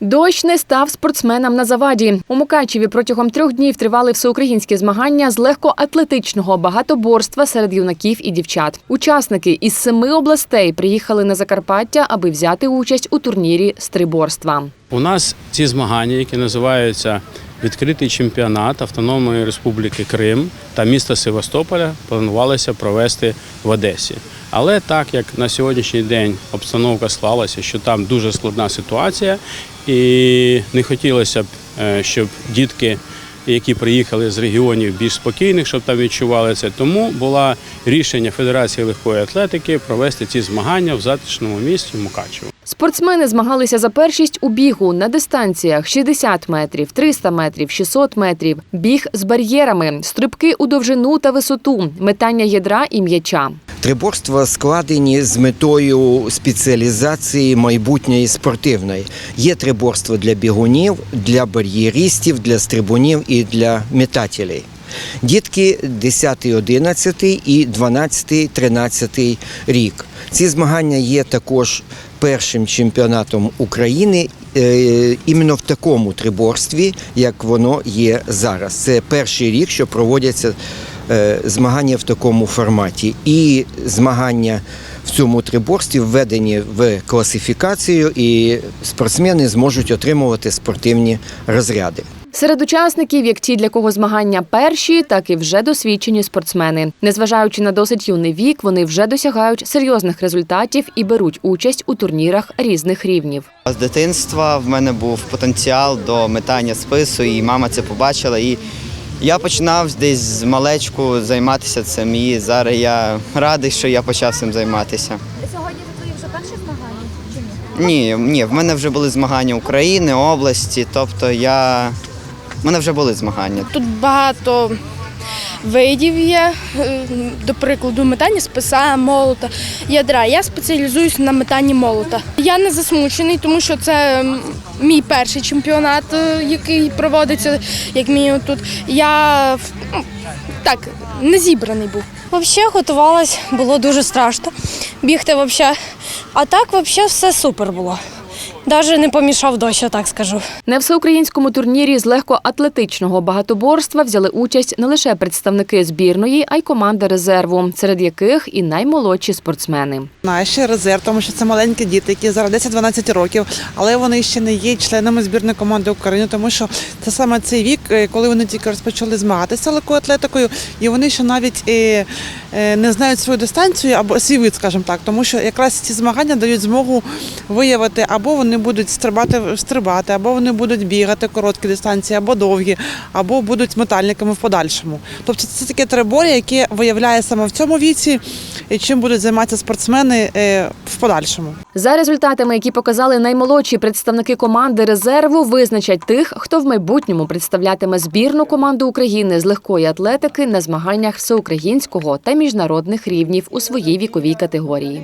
Дощ не став спортсменам на заваді. У Мукачеві протягом трьох днів тривали всеукраїнські змагання з легкоатлетичного багатоборства серед юнаків і дівчат. Учасники із семи областей приїхали на Закарпаття, аби взяти участь у турнірі з триборства. У нас ці змагання, які називаються відкритий чемпіонат Автономної Республіки Крим та міста Севастополя, планувалося провести в Одесі. Але так як на сьогоднішній день обстановка склалася, що там дуже складна ситуація, і не хотілося б, е, щоб дітки, які приїхали з регіонів більш спокійних, щоб там відчували це. Тому було рішення Федерації легкої атлетики провести ці змагання в затишному місті Мукачево. Спортсмени змагалися за першість у бігу на дистанціях 60 метрів, 300 метрів, 600 метрів, біг з бар'єрами, стрибки у довжину та висоту, метання ядра і м'яча. Триборства складені з метою спеціалізації майбутньої спортивної. Є триборство для бігунів, для бар'єристів, для стрибунів і для метателей. Дітки 10, 11 і 12, 13 рік. Ці змагання є також першим чемпіонатом України е, іменно в такому триборстві, як воно є зараз. Це перший рік, що проводяться змагання в такому форматі. І змагання в цьому триборстві введені в класифікацію, і спортсмени зможуть отримувати спортивні розряди. Серед учасників як ті, для кого змагання перші, так і вже досвідчені спортсмени. Незважаючи на досить юний вік, вони вже досягають серйозних результатів і беруть участь у турнірах різних рівнів. З дитинства в мене був потенціал до метання спису, і мама це побачила. І я починав десь з малечку займатися цим. І зараз я радий, що я почав цим займатися. Сьогодні це твої вже перші змагання чи ні? Ні, ні, в мене вже були змагання України, області, тобто я. В мене вже були змагання. Тут багато видів є, е, до прикладу, метання списа, молота, ядра. Я спеціалізуюся на метанні молота. Я не засмучений, тому що це мій перший чемпіонат, е, який проводиться, як мінімум тут. Я ну, так не зібраний був. Взагалі готувалась, було дуже страшно бігти взагалі. А так взагалі все супер було. Навіть не помішав дощ, я так скажу. На всеукраїнському турнірі з легкоатлетичного багатоборства взяли участь не лише представники збірної, а й команди резерву, серед яких і наймолодші спортсмени. Ще резерв, тому що це маленькі діти, які зараз 10-12 років, але вони ще не є членами збірної команди України, тому що це саме цей вік, е, коли вони тільки розпочали змагатися легкою атлетикою, і вони ще навіть е, не знають свою дистанцію або свій вид, скажімо так, тому що якраз ці змагання дають змогу виявити, або вони будуть стрибати, стрибати, або вони будуть бігати короткі дистанції, або довгі, або будуть метальниками в подальшому. Тобто це таке трибор'я, яке виявляє саме в цьому віці, і чим будуть займатися спортсмени е, в подальшому. За результатами, які показали наймолодші представники команди резерву, визначать тих, хто в майбутньому представлятиме збірну команду України з легкої атлетики на змаганнях всеукраїнського та міжнародних рівнів у своїй віковій категорії.